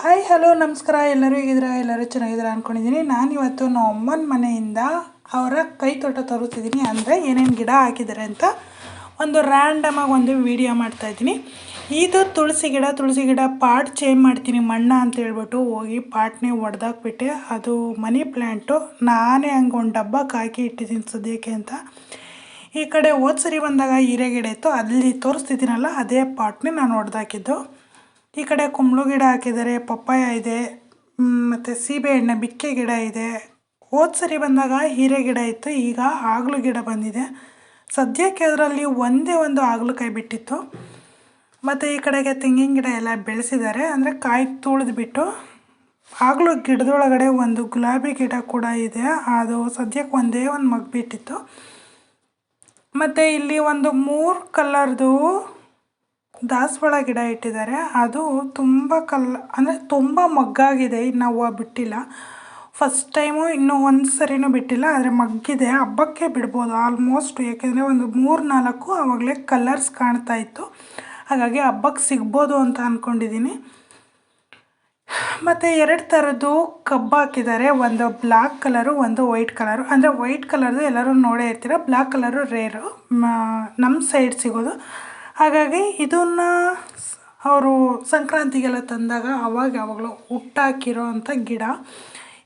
Hi hello ನಮಸ್ಕಾರ. ಎಲ್ಲರೂ ಹೇಗಿದ್ದೀರಾ? ಎಲ್ಲರೂ ಚೆನ್ನಾಗಿದ್ದೀರಾ ಅಂದ್ಕೊಂಡಿದ್ದೀನಿ ನಾನಿವತ್ತು ನಮ್ಮ ಅಮ್ಮನ ಮನೆಯಿಂದ ಅವರ ಕೈ ತೋಟ ತೋರಿಸ್ತಿದ್ದೀನಿ. ಅಂದರೆ ಏನೇನು ಗಿಡ ಹಾಕಿದ್ದಾರೆ ಅಂತ ಒಂದು ರ್ಯಾಂಡಮಾಗಿ ಒಂದು ವಿಡಿಯೋ ಮಾಡ್ತಾಯಿದ್ದೀನಿ ಇದು ತುಳಸಿ ಗಿಡ. ತುಳಸಿ ಗಿಡ ಪಾಟ್ ಚೇಂಜ್ ಮಾಡ್ತೀನಿ. ಮಣ್ಣ ಅಂತ ಹೇಳ್ಬಿಟ್ಟು ಹೋಗಿ ಪಾಟ್ನೇ ಒಡೆದಾಕ್ಬಿಟ್ಟೆ. ಅದು ಮನಿ ಪ್ಲ್ಯಾಂಟು ನಾನೇ ಹಂಗೆ ಒಂದು ಡಬ್ಬಕ್ಕೆ ಹಾಕಿ ಇಟ್ಟಿದ್ದೀನಿ ಸದ್ಯಕ್ಕೆ ಅಂತ. ಈ ಕಡೆ ಹೋದ್ಸರಿ ಬಂದಾಗ ಹೀರೆ ಗಿಡ ಇತ್ತು. ಅಲ್ಲಿ ತೋರಿಸ್ತಿದ್ದೀನಲ್ಲ, ಅದೇ ಪಾಟ್ನೇ ನಾನು ಹೊಡೆದಾಕಿದ್ದು ಈ ಕಡೆ ಕುಂಬಳು ಗಿಡ ಹಾಕಿದ್ದಾರೆ, ಪಪ್ಪಾಯ ಇದೆ ಮತ್ತು ಸೀಬೆಹಣ್ಣೆ ಬಿಕ್ಕೆ ಗಿಡ ಇದೆ. ಹೋದ ಸರಿ ಬಂದಾಗ ಹೀರೆ ಗಿಡ ಇತ್ತು, ಈಗ ಆಗ್ಲು ಗಿಡ ಬಂದಿದೆ. ಸದ್ಯಕ್ಕೆ ಅದರಲ್ಲಿ ಒಂದೇ ಒಂದು ಹಾಗಲಕಾಯಿ ಬಿಟ್ಟಿತ್ತು. ಮತ್ತು ಈ ಕಡೆಗೆ ತೆಂಗಿನ ಗಿಡ ಎಲ್ಲ ಬೆಳೆಸಿದ್ದಾರೆ, ಅಂದರೆ ಕಾಯಿ ತುಳಿದ್ಬಿಟ್ಟು. ಆಗಲು ಗಿಡದೊಳಗಡೆ ಒಂದು ಗುಲಾಬಿ ಗಿಡ ಕೂಡ ಇದೆ, ಅದು ಸದ್ಯಕ್ಕೆ ಒಂದೇ ಒಂದು ಮಗ್ ಬಿಟ್ಟಿತ್ತು ಮತ್ತು ಇಲ್ಲಿ ಒಂದು ಮೂರು ಕಲರ್ದು ದಾಸವಾಳ ಗಿಡ ಇಟ್ಟಿದ್ದಾರೆ. ಅದು ತುಂಬ ಕಲ್, ಅಂದರೆ ತುಂಬ ಮಗ್ಗಾಗಿದೆ. ಇನ್ನು ಹೂವು ಬಿಟ್ಟಿಲ್ಲ. ಫಸ್ಟ್ ಟೈಮು ಇನ್ನೂ ಒಂದು ಸರಿನೂ ಬಿಟ್ಟಿಲ್ಲ. ಆದರೆ ಮಗ್ಗಿದೆ. ಹಬ್ಬಕ್ಕೆ ಬಿಡ್ಬೋದು ಆಲ್ಮೋಸ್ಟ್ ಏಕೆಂದರೆ ಒಂದು ಮೂರು ನಾಲ್ಕು ಆವಾಗಲೇ ಕಲರ್ಸ್ ಕಾಣ್ತಾ ಇತ್ತು. ಹಾಗಾಗಿ ಹಬ್ಬಕ್ಕೆ ಸಿಗ್ಬೋದು ಅಂತ ಅಂದ್ಕೊಂಡಿದ್ದೀನಿ ಮತ್ತು ಎರಡು ಥರದ್ದು ಕಬ್ಬು ಹಾಕಿದ್ದಾರೆ. ಒಂದು ಬ್ಲ್ಯಾಕ್ ಕಲರು ಒಂದು ವೈಟ್ ಕಲರು ಅಂದರೆ ವೈಟ್ ಕಲರ್ದು ಎಲ್ಲರೂ ನೋಡೇ ಇರ್ತೀರ. Black colour rare. ನಮ್ಮ ಸೈಡ್ ಸಿಗೋದು. ಹಾಗಾಗಿ ಇದನ್ನು ಅವರು ಸಂಕ್ರಾಂತಿಗೆಲ್ಲ ತಂದಾಗ ಅವಾಗ ಯಾವಾಗಲೂ ಹುಟ್ಟಾಕಿರೋ ಅಂಥ ಗಿಡ.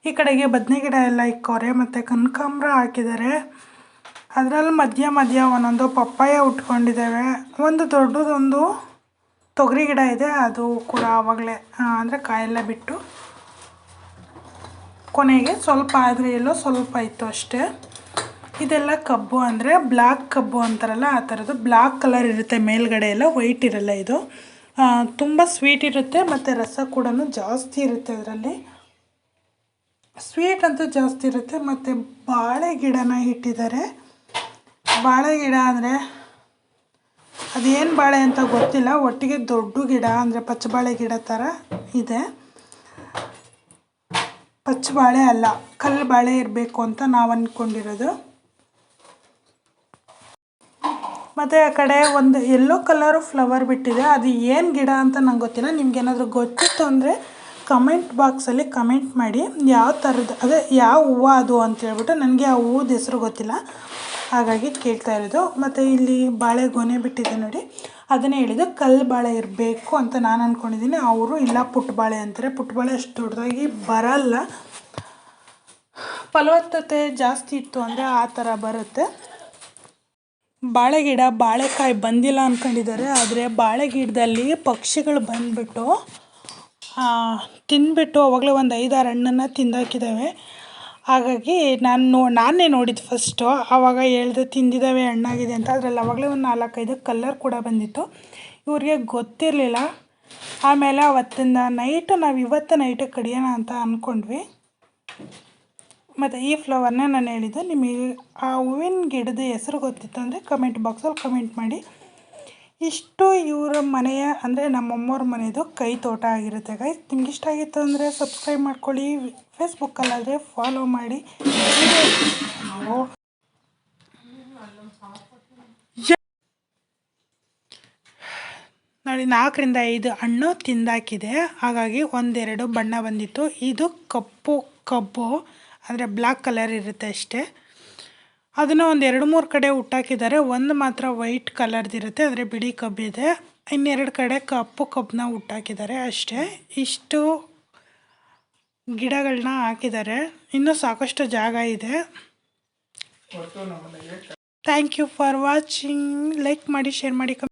ಈ ಕಡೆಗೆ ಬದನೆ ಗಿಡ ಎಲ್ಲ ಇಕ್ಕವ್ರೆ ಮತ್ತು ಕನಕಾಂಬ್ರ ಹಾಕಿದ್ದಾರೆ. ಅದರಲ್ಲಿ ಮಧ್ಯ ಮಧ್ಯ ಒಂದೊಂದು ಪಪ್ಪಾಯ ಉಟ್ಕೊಂಡಿದ್ದಾವೆ. ಒಂದು ದೊಡ್ಡದೊಂದು ತೊಗರಿ ಗಿಡ ಇದೆ, ಅದು ಕೂಡ ಆವಾಗಲೇ ಅಂದರೆ ಕಾಯೆಲ್ಲ ಬಿಟ್ಟು ಕೊನೆಗೆ ಸ್ವಲ್ಪ ಆದರೆ ಎಲ್ಲೋ ಸ್ವಲ್ಪ ಇತ್ತು ಅಷ್ಟೇ. ಇದೆಲ್ಲ ಕಬ್ಬು ಅಂದರೆ ಬ್ಲ್ಯಾಕ್ ಕಬ್ಬು ಅಂತಾರಲ್ಲ ಆ ಥರದ್ದು. ಬ್ಲ್ಯಾಕ್ ಕಲರ್ ಇರುತ್ತೆ ಮೇಲ್ಗಡೆ ಎಲ್ಲ, ವೈಟ್ ಇರಲ್ಲ ಇದು. ತುಂಬ ಸ್ವೀಟ್ ಇರುತ್ತೆ ಮತ್ತು ರಸ ಕೂಡ ಜಾಸ್ತಿ ಇರುತ್ತೆ ಅದರಲ್ಲಿ. ಸ್ವೀಟ್ ಅಂತೂ ಜಾಸ್ತಿ ಇರುತ್ತೆ ಮತ್ತು ಬಾಳೆ ಗಿಡನ ಇಟ್ಟಿದ್ದಾರೆ. ಬಾಳೆ ಗಿಡ ಅಂದರೆ ಅದೇನು ಬಾಳೆ ಅಂತ ಗೊತ್ತಿಲ್ಲ, ಒಟ್ಟಿಗೆ ದೊಡ್ಡ ಗಿಡ ಅಂದರೆ ಪಚ್ಚಬಾಳೆ ಗಿಡ ಥರ ಇದೆ. ಪಚ್ಚಬಾಳೆ ಅಲ್ಲ, ಕಲ್ಲು ಬಾಳೆ ಇರಬೇಕು ಅಂತ ನಾವು ಅಂದ್ಕೊಂಡಿರೋದು ಮತ್ತು ಆ ಕಡೆ ಒಂದು ಯೆಲ್ಲೋ ಕಲರು ಫ್ಲವರ್ ಬಿಟ್ಟಿದೆ. ಅದು ಏನು ಗಿಡ ಅಂತ ನಂಗೆ ಗೊತ್ತಿಲ್ಲ. ನಿಮ್ಗೆ ಏನಾದರೂ ಗೊತ್ತಿತ್ತು ಅಂದರೆ ಕಮೆಂಟ್ ಬಾಕ್ಸಲ್ಲಿ ಕಮೆಂಟ್ ಮಾಡಿ. ಯಾವ ಥರದ್ದು ಅದೇ ಯಾವ ಹೂವು ಅದು ಅಂತ ಹೇಳ್ಬಿಟ್ಟು ನನಗೆ ಆ ಹೂವದ ಹೆಸರು ಗೊತ್ತಿಲ್ಲ. ಹಾಗಾಗಿ ಕೇಳ್ತಾ ಇರೋದು. ಮತ್ತು ಇಲ್ಲಿ ಬಾಳೆ ಗೊನೆ ಬಿಟ್ಟಿದೆ ನೋಡಿ. ಅದನ್ನೇ ಹೇಳಿದ್ದು ಕಲ್ಲು ಬಾಳೆ ಇರಬೇಕು ಅಂತ ನಾನು ಅಂದ್ಕೊಂಡಿದ್ದೀನಿ ಅವರು ಇಲ್ಲ ಪುಟ್ಟಬಾಳೆ ಅಂತಾರೆ. ಪುಟ್ಟಬಾಳೆ ಅಷ್ಟು ದೊಡ್ಡದಾಗಿ ಬರಲ್ಲ. ಫಲವತ್ತತೆ ಜಾಸ್ತಿ ಇತ್ತು ಅಂದರೆ ಆ ಥರ ಬರುತ್ತೆ. ಬಾಳೆ ಗಿಡ ಬಾಳೆಕಾಯಿ ಬಂದಿಲ್ಲ ಅನ್ಕೊಂಡಿದ್ದಾರೆ. ಆದರೆ ಬಾಳೆ ಗಿಡದಲ್ಲಿ ಪಕ್ಷಿಗಳು ಬಂದುಬಿಟ್ಟು ತಿಂದುಬಿಟ್ಟು ಅವಾಗಲೇ ಒಂದು ಐದಾರು ಹಣ್ಣನ್ನು ತಿಂದಾಕಿದ್ದಾವೆ ಹಾಗಾಗಿ ನಾನು ನೋ, ನಾನೇ ನೋಡಿದ್ದು ಫಸ್ಟು ಆವಾಗ ಹೇಳ್ದೆ ತಿಂದಿದ್ದಾವೆ ಹಣ್ಣಾಗಿದೆ ಅಂತ. ಅದರಲ್ಲಿ ಅವಾಗಲೇ ಒಂದು ನಾಲ್ಕೈದು ಕಲ್ಲರ್ ಕೂಡ ಬಂದಿತ್ತು. ಇವ್ರಿಗೆ ಗೊತ್ತಿರಲಿಲ್ಲ. ಆಮೇಲೆ ಅವತ್ತಿಂದ ನೈಟು ನಾವು ಇವತ್ತು ನೈಟು ಕಡಿಯೋಣ ಅಂತ ಅಂದ್ಕೊಂಡ್ವಿ ಮತ್ತು ಈ ಫ್ಲವರ್ನ ನಾನು ಹೇಳಿದ್ದು, ನಿಮಗೆ ಆ ಹೂವಿನ ಗಿಡದ ಹೆಸರು ಗೊತ್ತಿತ್ತು ಅಂದರೆ ಕಮೆಂಟ್ ಬಾಕ್ಸಲ್ಲಿ ಕಮೆಂಟ್ ಮಾಡಿ. ಇಷ್ಟು ಇವರ ಮನೆಯ ಅಂದರೆ ನಮ್ಮಮ್ಮವ್ರ ಮನೆಯದು ಕೈ ತೋಟ ಆಗಿರುತ್ತೆ ಗೈಸ್ ನಿಮ್ಗೆ ಇಷ್ಟ ಆಗಿತ್ತು ಅಂದರೆ ಸಬ್ಸ್ಕ್ರೈಬ್ ಮಾಡ್ಕೊಳ್ಳಿ. ಫೇಸ್ಬುಕ್ಕಲ್ಲಾದರೆ ಫಾಲೋ ಮಾಡಿ. ನೋಡಿ, ನಾಲ್ಕರಿಂದ ಐದು ಹಣ್ಣು ತಿಂದಾಕಿದೆ. ಹಾಗಾಗಿ ಒಂದೆರಡು ಬಣ್ಣ ಬಂದಿತ್ತು. ಇದು ಕಪ್ಪು ಕಬ್ಬು. ಅಂದರೆ ಬ್ಲ್ಯಾಕ್ ಕಲರ್ ಇರುತ್ತೆ ಅಷ್ಟೇ. ಅದನ್ನು ಒಂದು ಎರಡು ಮೂರು ಕಡೆ ಹುಟ್ಟಾಕಿದ್ದಾರೆ ಒಂದು ಮಾತ್ರ ವೈಟ್ ಕಲರ್ದಿರುತ್ತೆ ಅಂದರೆ ಬಿಳಿ ಕಬ್ಬಿದೆ ಇನ್ನೆರಡು ಕಡೆ ಕಪ್ಪು ಕಬ್ಬನ್ನ ಹುಟ್ಟಾಕಿದ್ದಾರೆ ಅಷ್ಟೇ. ಇಷ್ಟು ಗಿಡಗಳನ್ನ ಹಾಕಿದ್ದಾರೆ ಇನ್ನೂ ಸಾಕಷ್ಟು ಜಾಗ ಇದೆ. Thank you for watching like ಮಾಡಿ ಶೇರ್ ಮಾಡಿ